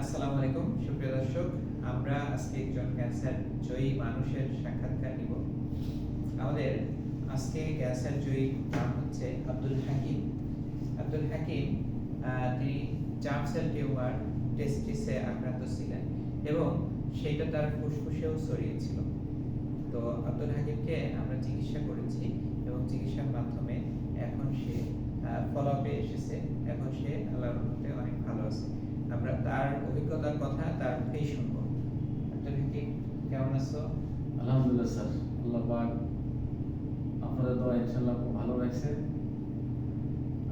আসসালামু আলাইকুম, সুপ্রিয় দর্শক, আমরা আজকে একজন ক্যান্সার জয়ী মানুষের সাক্ষাৎকার নিব। আমাদের আজকে ক্যান্সার জয়ী নাম হচ্ছে আব্দুল হাকিম। আব্দুল হাকিম তিনি জার্ম সেল টিউমার, টেস্টিসে আক্রান্ত ছিলেন এবং সেটা তার ফুসফুসেও ছড়িয়েছিল। তো আব্দুল হাকিমকে আমরা চিকিৎসা করেছি এবং চিকিৎসার মাধ্যমে এখন সে ফলো আপে এসেছে। এখন সে আল্লাহর রহমতে অনেক ভালো আছে। আমরা তার অভিজ্ঞতার কথা তার মুখেই শুনব। আব্দুল হাকিম কেমন আছো? আলহামদুলিল্লাহ স্যার। আল্লাহ পাক আপনাদের দোয়া ইনশাল্লাহ খুব ভালো লাগছে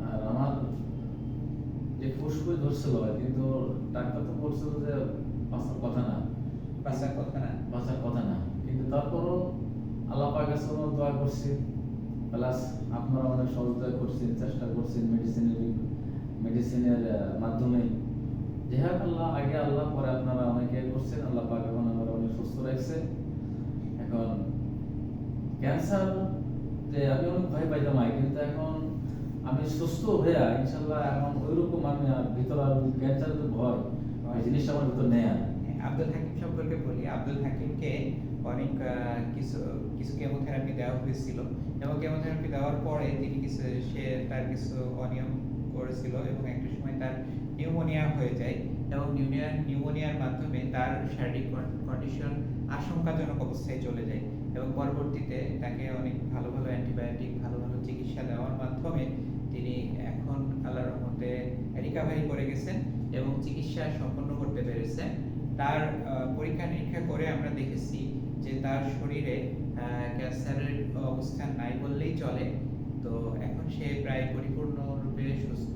আর আমার যে ফুসফুস ধরছিল কিন্তু ডাক্তার তো বলছিল যে বাঁচার কথা না। কথা না। বাঁচার কথা না। কিন্তু তারপরও আল্লাহ পাকের কাছে দোয়া করছি। প্লাস আপনারা অনেক সহযোগিতা করছেন চেষ্টা করছেন মেডিসিনের মেডিসিনের মাধ্যমে। হ্যাঁ আল্লাহ, আগে আল্লাহ, পরে আপনারা অনেকে করছেন, আল্লাহ পাক এখন আমার অনেক সুস্থ রাখছে। এখন ক্যান্সার যে আমি অনেক ভয় পাইতাম আগে, কিন্তু এখন আমি সুস্থ হয়ে ইনশাল্লাহ এখন ওইরকম আমি আর ভিতর আর ক্যান্সারের যে ভয়, ওই জিনিসটা আমার ভিতর নেই আর। আব্দুল হাকিম সম্পর্কে বলি, আব্দুল হাকিমকে অনেক কিছু কিছু কেমোথেরাপি দেওয়া হয়েছিল। এবং কেমোথেরাপি দেওয়ার পরে তিনি কিছু, সে তার কিছু অনিয়ম করেছিল এবং একটা সময় তার নিউমোনিয়া হয়ে যায়। এবং নিউমোনিয়া নিউমোনিয়ার মাধ্যমে তার শারীরিক কন্ডিশন আশঙ্কাজনক অবস্থায় চলে যায় এবং পরবর্তীতে তাকে অনেক ভালো ভালো অ্যান্টিবায়োটিক ভালো ভালো চিকিৎসা দেওয়ার মাধ্যমে তিনি এখন আল্লাহর রহমতে রিকাভারি করে গেছেন এবং চিকিৎসা সম্পন্ন করতে পেরেছেন। তার পরীক্ষা নিরীক্ষা করে আমরা দেখেছি যে তার শরীরে ক্যান্সারের অবস্থান নাই বললেই চলে। তো এখন সে সুস্থ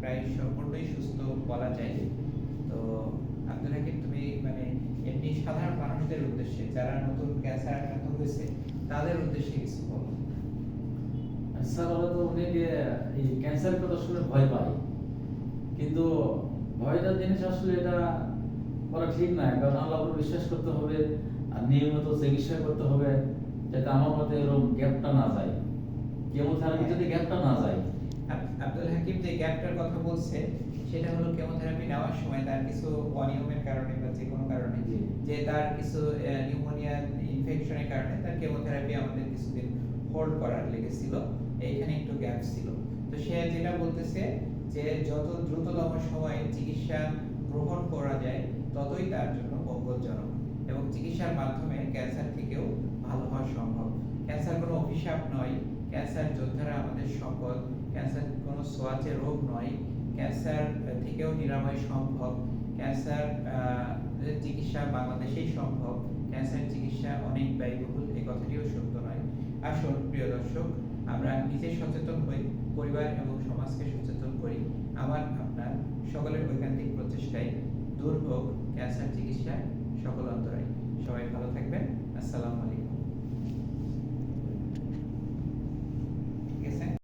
প্রায় সম্পূর্ণই সুস্থ বলা যায়। তো আব্দুল তুমি মানে এমনি সাধারণ মানুষদের উদ্দেশ্যে যারা নতুন ক্যান্সার আক্রান্ত হয়েছে, তাদের উদ্দেশ্যে কিছু বলো। স্যার ওরা তো এই কথা শুনে ভয় পায়। কিন্তু ভয়টা জিনিস আসলে এটা করা ঠিক না কারণ আল্লাহ বিশ্বাস করতে হবে আর নিয়মিত চিকিৎসা করতে হবে, যাতে আমার মতে এরকম গ্যাপটা না যায়। কেমোথেরাপি যদি গ্যাপটা না যায় আব্দুল হাকিম যে গ্যাপটার কথা বলছে সেটা হলো কেমোথেরাপি নেওয়ার সময় তার কিছু অনিয়মের কারণে বা যে কোনো কারণে যে তার কিছু নিউমোনিয়া ইনফেকশনের কারণে তার কেমোথেরাপি আমাদের কিছুদিন হোল্ড করার লেগেছিল এইখানে একটু গ্যাপ ছিল। তো সে যেটা বলতেছে যে যত দ্রুততম সময়ে চিকিৎসা গ্রহণ করা যায় ততই তার জন্য মঙ্গলজনক। এবং চিকিৎসার মাধ্যমে ক্যান্সার থেকেও ভালো হওয়া সম্ভব। ক্যান্সার কোনো অভিশাপ নয়। ক্যান্সার যোদ্ধারা আমাদের সম্পদ ক্যান্সার কোনো সোয়াচে রোগ নয়। ক্যান্সার থেকেও নিরাময় সম্ভব। ক্যান্সার চিকিৎসা বাংলাদেশেই সম্ভব। ক্যান্সার চিকিৎসা অনেক ব্যয়বহুল এই কথাটিও সত্য নয়। আসুন, প্রিয় দর্শক, আমরা নিজে সচেতন হই, পরিবার এবং সমাজকে সচেতন করি। আমার, আপনার সকলের ঐকান্তিক প্রচেষ্টায় দূর হোক। ক্যান্সার চিকিৎসার সকল অন্তরায়।